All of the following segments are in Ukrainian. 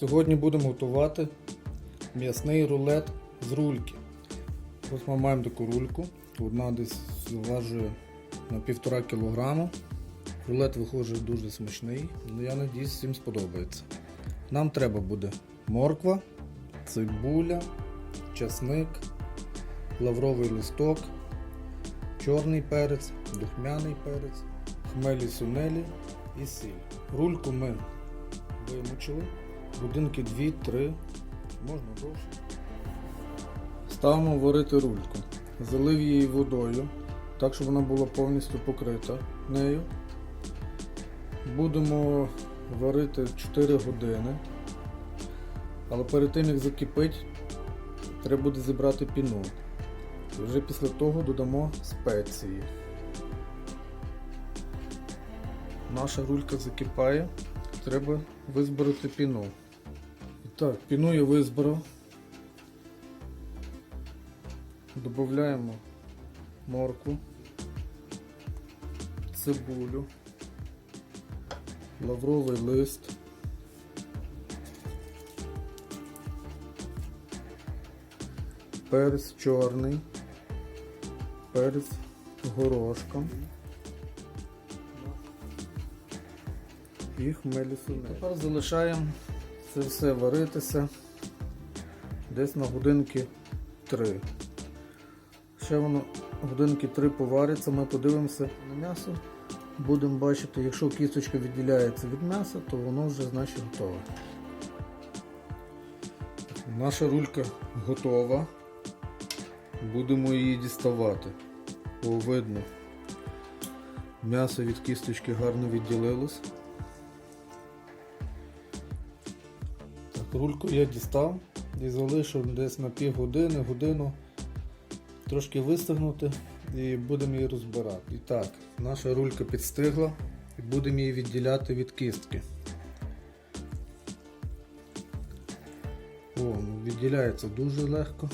Сьогодні будемо готувати м'ясний рулет з рульки. Ось ми маємо таку рульку. Одна десь зважує на 1,5 кг. Рулет виходить дуже смачний, але я надіюсь, всім сподобається. Нам треба буде морква, цибуля, часник, лавровий листок, чорний перець, духмяний перець, хмелі сунелі і сіль. Рульку ми вимочили. Годинки 2-3, можна довше. Ставимо варити рульку. Залив її водою, так щоб вона була повністю покрита нею. Будемо варити 4 години. Але перед тим як закипить, треба буде зібрати піну. І вже після того додамо спеції. Наша рулька закипає, треба визбирати піну. Так, піну я визбирав. Додаємо моркву, цибулю, лавровий лист. Перець чорний, перець горошком і хмелі сунелі. Тепер залишаємо це все варитися десь на годинки 3. Ще воно годинки 3 повариться, ми подивимося на м'ясо. Будемо бачити, якщо кісточка відділяється від м'яса, то воно вже значить готове. Наша рулька готова. Будемо її діставати. О, видно. М'ясо від кісточки гарно відділилось. Рульку я дістав і залишив десь на пів години, годину трошки вистигнути і будемо її розбирати. І так, наша рулька підстигла і будемо її відділяти від кістки. О, ну, відділяється дуже легко.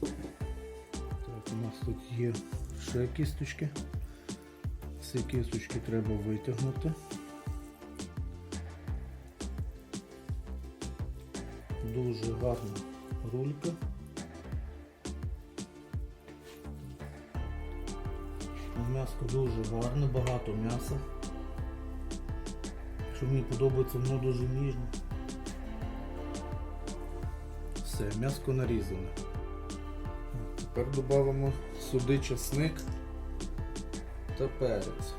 Так, у нас тут є ще кісточки. Всі кісточки треба витягнути. Дуже гарна рулька. М'яско дуже гарне, багато м'яса. Що мені подобається, воно дуже ніжне. Все, м'яско нарізане. Тепер додамо сюди часник та перець.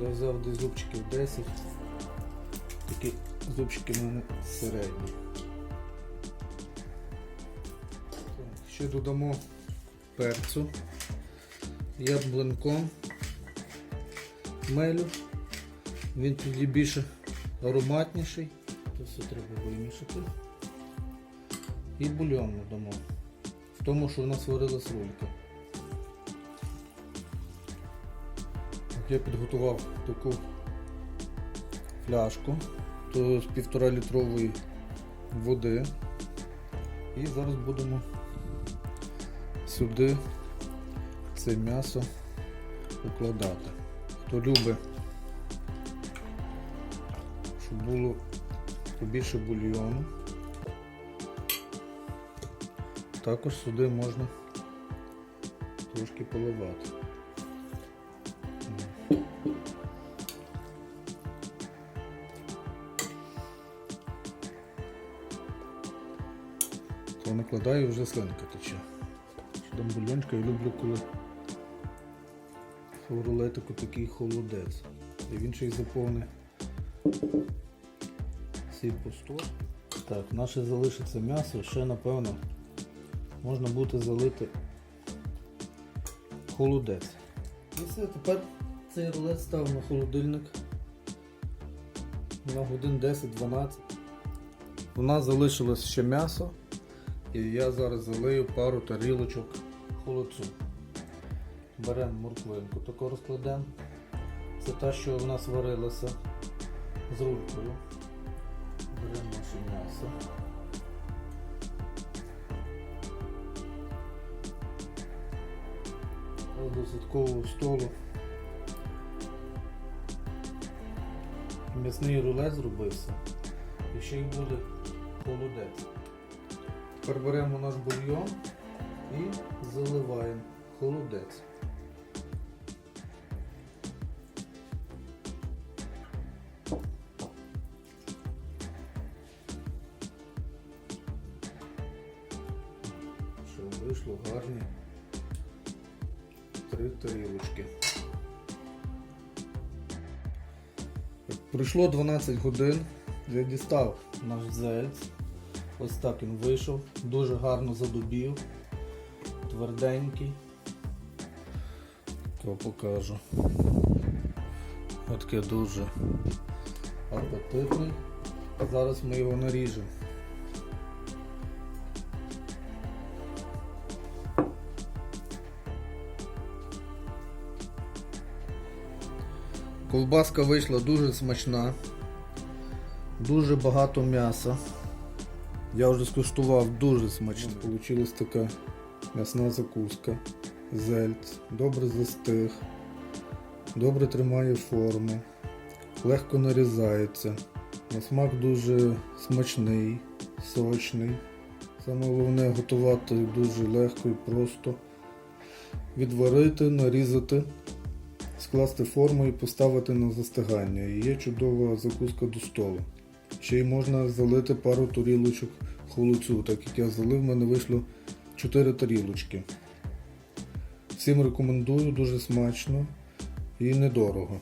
Я взяв десь зубчиків 10. Такі зубчики в мене середні. Ще додамо перцю. Я блинком мелю. Він тоді більше ароматніший. Це все треба вимішати. І бульйон додамо. В тому, що в нас варилась рулька. Я підготував таку фляжку то з півтора літрової води. І зараз будемо сюди це м'ясо укладати. Хто любить, щоб було побільше бульйону. Також сюди можна трошки поливати. То накладаю вже слинка тече. Там бульончика я люблю, коли в рулетику такий холодець. І він ще й заповне цей простор. Так, наше залишиться м'ясо, ще напевно можна буде залити холодець. І все, тепер цей рулет став на холодильник на годин 10-12. У нас залишилось ще м'ясо. І я зараз залию пару тарілочок холодцю. Беремо морквинку, таку розкладемо. Це та, що в нас варилася з рулькою. Беремо наше м'ясо. До святкового столу М'ясний рулет зробився. І ще й буде холодець. Тепер беремо наш бульйон і заливаємо холодець. Вийшло гарні три тарілочки. Пройшло 12 годин, я дістав наш зельц. Ось так він вийшов, дуже гарно задубів, тверденький. То покажу. Ось таке дуже апетитний. Зараз ми його наріжемо. Ковбаска вийшла дуже смачна, дуже багато м'яса. Я вже скуштував дуже смачно. Получилась така м'ясна закуска. Зельц, добре застиг, добре тримає форму, легко нарізається. На смак дуже смачний, сочний. Саме головне готувати дуже легко і просто. Відварити, нарізати скласти форму і поставити на застигання. І є чудова закуска до столу. Ще й можна залити пару тарілочок холодцю, так як я залив, в мене вийшло 4 тарілочки. Всім рекомендую, дуже смачно і недорого.